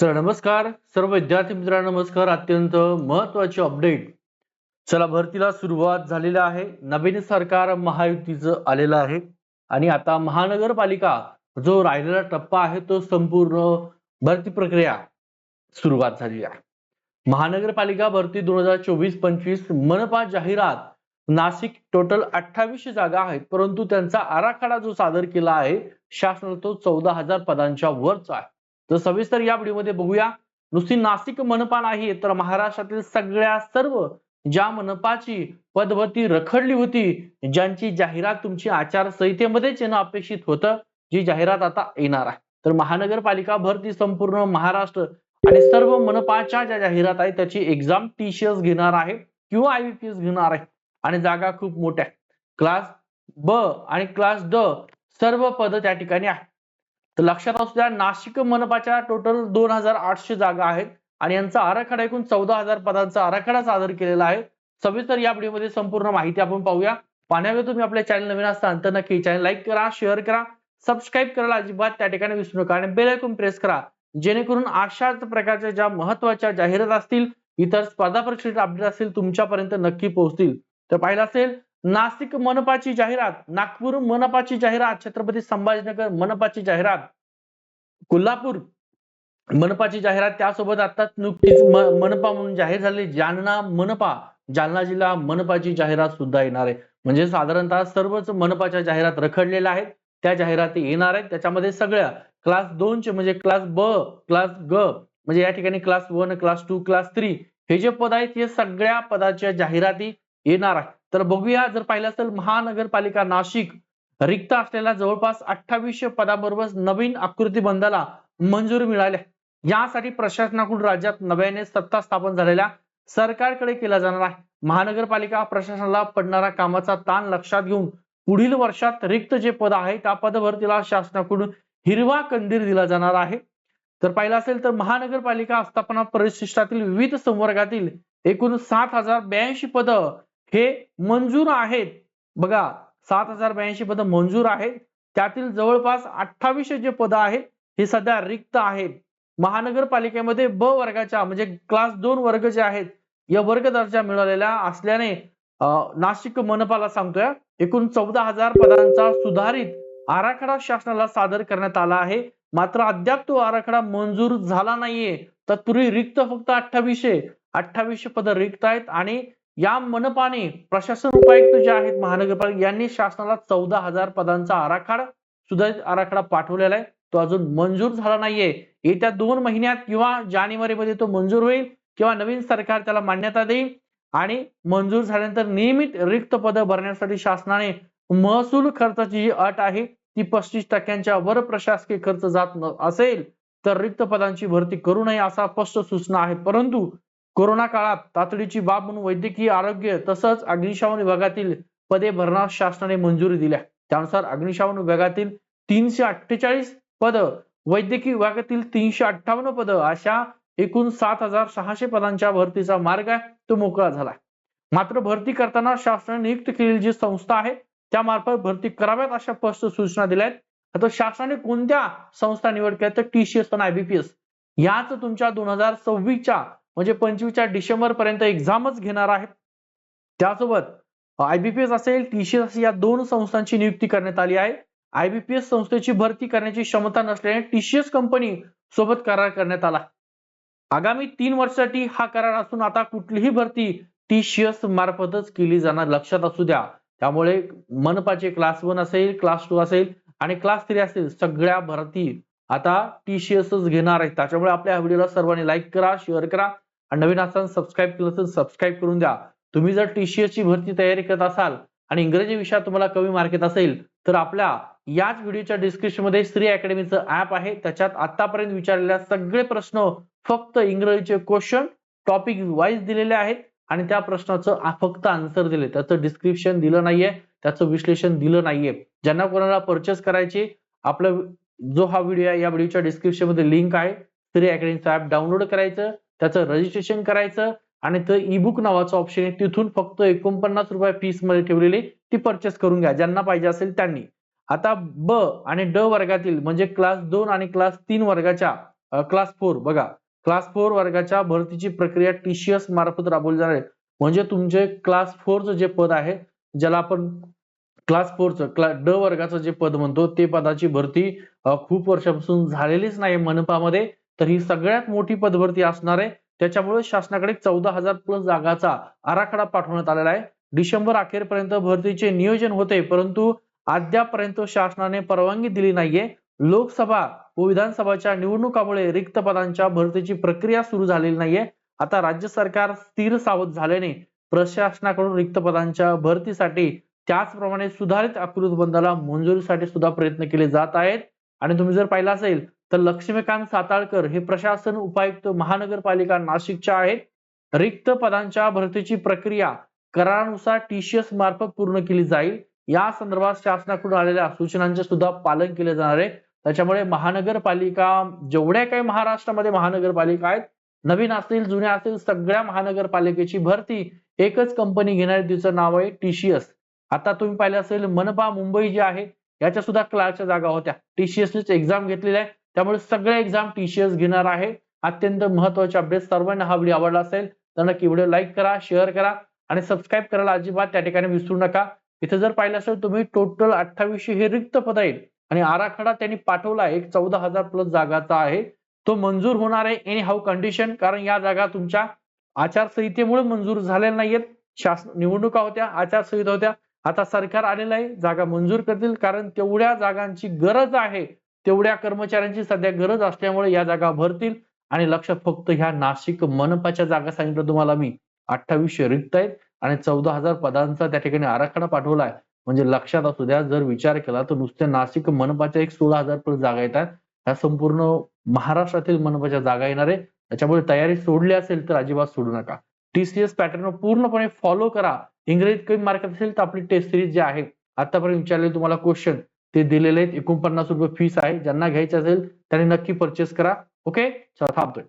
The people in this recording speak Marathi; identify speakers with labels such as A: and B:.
A: सर नमस्कार. सर्व विद्यार्थी मित्रांनो नमस्कार. अत्यंत महत्वाची अपडेट. चला भरतीला सुरुवात झालेली आहे. नवीन सरकार महायुतीचं आलेलं आहे. आणि आता महानगरपालिका जो राहिलेला टप्पा आहे तो संपूर्ण भरती प्रक्रिया सुरुवात झाली आहे. महानगरपालिका भरती दोन हजार चोवीस पंचवीस मनपा जाहिरात नाशिक टोटल अठ्ठावीसशे जागा आहेत. परंतु त्यांचा आराखडा जो सादर केला आहे शासनाला तो चौदा हजार पदांच्या वरचा आहे. तर सविस्तर या व्हिडिओमध्ये बघूया. नुसती नाशिक मनपा नाही तर महाराष्ट्रातील सगळ्या सर्व ज्या मनपाची पदवती रखडली होती ज्यांची जाहिरात तुमची आचारसंहितेमध्येच येणं अपेक्षित होतं जी जाहिरात आता येणार आहे. तर महानगरपालिका भरती संपूर्ण महाराष्ट्र आणि सर्व मनपाच्या ज्या जाहिरात आहेत त्याची एक्झाम टीसीएस घेणार आहे किंवा आयबीपीएस घेणार आहे. आणि जागा खूप मोठ्या. क्लास ब आणि क्लास ड सर्व पद त्या ठिकाणी आहे तर लक्षात असू द्या नाशिक मनपाच्या टोटल दोन हजार आठशे जागा आहेत आणि यांचा आराखडा एकूण चौदा हजार पदांचा आराखडा सादर केलेला आहे. सविस्तर या व्हिडिओमध्ये संपूर्ण माहिती आपण पाहूया. पाण्यावर तुम्ही आपल्या चॅनल नवीन असता तर नक्की चॅनल लाईक करा शेअर करा सबस्क्राईब करायला अजिबात त्या ठिकाणी विसरू नका आणि बेल ऐकून प्रेस करा. जेणेकरून अशाच प्रकारच्या ज्या महत्त्वाच्या जाहिरात असतील इतर स्पर्धा परीक्षेचे अपडेट असतील तुमच्यापर्यंत नक्की पोहोचतील. तर पाहिलं असेल नाशिक मनपाची जाहिरात नागपूर मनपाची जाहिरात छत्रपती संभाजीनगर मनपाची जाहिरात कोल्हापूर मनपाची जाहिरात त्यासोबत आता नुकतीच मनपा म्हणून जाहीर झाली जालना मनपा जालना जिल्हा मनपाची जाहिरात सुद्धा येणार आहे. म्हणजे साधारणतः सर्वच मनपाच्या जाहिरात रखडलेल्या आहेत त्या जाहिराती येणार आहेत. त्याच्यामध्ये सगळ्या क्लास दोनचे म्हणजे क्लास ब क्लास ग म्हणजे या ठिकाणी class one class two class three हे जे पद आहेत हे सगळ्या पदाच्या जाहिराती येणार आहे. तर बघूया जर पाहिलं असेल महानगरपालिका नाशिक रिक्त असलेल्या जवळपास अठ्ठावीसशे पदाबरोबर नवीन आकृती बंधाला मंजुरी मिळाल्या यासाठी प्रशासनाकडून राज्यात नव्याने सत्ता स्थापन झालेल्या सरकारकडे केला जाणार आहे. महानगरपालिका प्रशासनाला पडणारा कामाचा ताण लक्षात घेऊन पुढील वर्षात रिक्त जे पद आहे त्या पदभरतीला शासनाकडून हिरवा कंदीर दिला जाणार आहे. तर पाहिलं असेल तर महानगरपालिका आस्थापना परिशिष्टातील विविध संवर्गातील एकूण सात हजार ब्याऐंशी पद हे मंजूर आहेत. बघा सात हजार ब्याऐंशी पद मंजूर आहेत. त्यातील जवळपास अठ्ठावीसशे जे पद आहेत हे सध्या रिक्त आहेत. महानगरपालिकेमध्ये ब वर्गाच्या म्हणजे क्लास दोन वर्ग जे आहेत या वर्ग दर्जा मिळालेल्या असल्याने नाशिक मनपाला सांगतोय एकूण चौदा हजार पदांचा सुधारित आराखडा शासनाला सादर करण्यात आला आहे. मात्र अद्याप तो आराखडा मंजूर झाला नाहीये. तत्पूर्वी रिक्त फक्त अठ्ठावीसशे अठ्ठावीसशे पद रिक्त आहेत आणि या मनपाने प्रशासन उपायुक्त जे आहेत महानगरपालिका यांनी शासनाला चौदा हजार पदांचा आराखडा सुधारित आराखडा पाठवलेला आहे. तो अजून मंजूर झाला नाहीये. येत्या दोन महिन्यात किंवा जानेवारीमध्ये तो मंजूर होईल किंवा नवीन सरकार त्याला मान्यता देईल आणि मंजूर झाल्यानंतर नियमित रिक्त पदं भरण्यासाठी शासनाने महसूल खर्चाची जी अट आहे ती पस्तीस टक्क्यांच्या वर प्रशासकीय खर्च जात असेल तर रिक्त पदांची भरती करू नये असा स्पष्ट सूचना आहे. परंतु कोरोना काळात तातडीची बाब म्हणून वैद्यकीय आरोग्य तसंच अग्निशमन विभागातील पदे भरण्यास शासनाने मंजुरी दिल्या. त्यानुसार अग्निशमन विभागातील तीनशे अठ्ठेचाळीस पद वैद्यकीय विभागातील तीनशे अठ्ठावन्न पद अशा एकूण सात हजार सहाशे पदांच्या भरतीचा मार्ग आहे तो मोकळा झाला. मात्र भरती करताना शासनाने नियुक्त केलेली जी संस्था आहे त्यामार्फत भरती कराव्यात अशा स्पष्ट सूचना दिल्या आहेत. आता शासनाने कोणत्या संस्था निवड केल्या तर टीसीएस आणि आयबीपीएस याच तुमच्या दोन हजार सव्वीसच्या म्हणजे पंचवीसच्या डिसेंबर पर्यंत एक्झामच घेणार आहेत. त्यासोबत आयबीपीएस असेल टीसीएस असेल या दोन संस्थांची नियुक्ती करण्यात आली आहे. आयबीपीएस संस्थेची भरती करण्याची क्षमता नसल्याने टीसीएस कंपनी सोबत करार करण्यात आला. आगामी तीन वर्षासाठी हा करार असून आता कुठलीही भरती टीसीएस मार्फतच केली जाणार लक्षात असू द्या. त्यामुळे मनपाचे क्लास वन असेल क्लास टू असेल आणि क्लास थ्री असेल सगळ्या भरती आता टीसीएसच घेणार आहेत. त्याच्यामुळे आपल्या व्हिडिओला सर्वांनी लाईक करा शेअर करा. आणि नवीन असताना सबस्क्राईब केलं तर सबस्क्राईब करून द्या. तुम्ही जर टीसीएस ची भरती तयारी करत असाल आणि इंग्रजी विषयात तुम्हाला कमी मार्केट असेल तर आपल्या याच व्हिडिओच्या डिस्क्रिप्शनमध्ये श्री अकॅडमीचं ऍप आहे. त्याच्यात आतापर्यंत विचारलेल्या सगळे प्रश्न फक्त इंग्रजीचे क्वेश्चन टॉपिक वाईज दिलेले आहेत आणि त्या प्रश्नाचं फक्त आन्सर दिले. त्याचं डिस्क्रिप्शन दिलं नाहीये त्याचं विश्लेषण दिलं नाहीये. ज्यांना कोणाला परचेस करायची आपलं जो हा व्हिडिओ आहे या व्हिडिओच्या डिस्क्रिप्शनमध्ये लिंक आहे. श्री अकॅडमीचं ऍप डाउनलोड करायचं. त्याचं रजिस्ट्रेशन करायचं आणि तर ई बुक नावाचं ऑप्शन आहे. तिथून फक्त एकोणपन्नास रुपये फीसमध्ये ठेवलेली ती परचेस करून घ्या. ज्यांना पाहिजे असेल त्यांनी. आता ब आणि ड वर्गातील म्हणजे क्लास दोन आणि क्लास तीन वर्गाच्या क्लास फोर बघा. क्लास फोर वर्गाच्या भरतीची प्रक्रिया टीसीएस मार्फत राबवली जाणार आहे. म्हणजे तुमचे क्लास फोरचं जे पद आहे ज्याला आपण क्लास फोरचं क्ला ड वर्गाचं जे पद म्हणतो ते पदाची भरती खूप वर्षापासून झालेलीच नाही मनपामध्ये. तर ही सगळ्यात मोठी पदभरती असणार आहे. त्याच्यामुळे शासनाकडे चौदा हजार प्लस जागाचा आराखडा पाठवण्यात आलेला आहे. डिसेंबर अखेरपर्यंत भरतीचे नियोजन होते परंतु अद्यापर्यंत शासनाने परवानगी दिली नाहीये. लोकसभा व विधानसभाच्या निवडणुकामुळे रिक्त पदांच्या भरतीची प्रक्रिया सुरू झालेली नाहीये. आता राज्य सरकार स्थिर सावध झाल्याने प्रशासनाकडून रिक्त पदांच्या भरतीसाठी त्याचप्रमाणे सुधारित आकृत बंदाला मंजुरीसाठी सुद्धा प्रयत्न केले जात आहेत. आणि तुम्ही जर पाहिलं असेल तर लक्ष्मीकांत साताळकर हे प्रशासन उपायुक्त महानगरपालिका नाशिकच्या आहेत. रिक्त पदांच्या भरतीची प्रक्रिया करारानुसार टीसीएस मार्फत पूर्ण केली जाईल. या संदर्भात शासनाकडून आलेल्या सूचनांचे सुद्धा पालन केले जाणार आहे. त्याच्यामुळे महानगरपालिका जेवढ्या काही महाराष्ट्रामध्ये महानगरपालिका आहेत नवीन असतील जुन्या असतील सगळ्या महानगरपालिकेची भरती एकच कंपनी घेणार तिचं नाव आहे टीसीएस आता तुम्ही पाहिलं असेल मनपा मुंबई जे आहे याच्या सुद्धा क्लासच्या जागा होत्या. टीसीएसनेच एक्झाम घेतलेल्या आहे. त्यामुळे सगळ्या एक्झाम टीसीएस घेणार आहे अत्यंत महत्त्वाचे अपडेट सर्वांना हा व्हिडिओ आवडला असेल तर नक्की व्हिडिओ लाईक करा शेअर करा आणि सबस्क्राईब करायला अजिबात त्या ठिकाणी विसरू नका. इथे जर पाहिलं असेल तुम्ही टोटल अठ्ठावीसशे हे रिक्त पद आहेत. आणि आराखडा त्यांनी पाठवला एक चौदा हजार प्लस जागाचा आहे. तो मंजूर होणार आहे एनी हाऊ कंडिशन कारण या जागा तुमच्या आचारसंहितेमुळे मंजूर झालेल्या नाहीयेत. शासन निवडणुका होत्या आचारसंहिता होत्या. आता सरकार आलेलं आहे जागा मंजूर करतील कारण तेवढ्या जागांची गरज आहे. तेवढ्या कर्मचाऱ्यांची सध्या गरज असल्यामुळे या जागा भरतील. आणि लक्षात फक्त ह्या नाशिक मनपाच्या जागा सांगितलं तुम्हाला मी. अठ्ठावीसशे रिक्त आहेत. आणि चौदा हजार पदांचा त्या ठिकाणी आराखडा पाठवलाय. म्हणजे लक्षात असू द्या जर विचार केला तर नुसत्या नाशिक मनपाच्या एक सोळा हजार पर्यंत जागा येतात. ह्या संपूर्ण महाराष्ट्रातील मनपाच्या जागा येणार आहे. त्याच्यामुळे तयारी सोडली असेल तर अजिबात सोडू नका. टीसीएस पॅटर्न पूर्णपणे फॉलो करा. इंग्रजीत कमी मार्क असेल तर आपली टेस्ट सिरीज जी आहे आतापर्यंत विचारलेले तुम्हाला क्वेश्चन ते दिलेले आहेत. एकोणपन्नास रुपये फीस आहे. ज्यांना घ्यायचे असेल त्यांनी नक्की परचेस करा. ओके चला थांबतोय.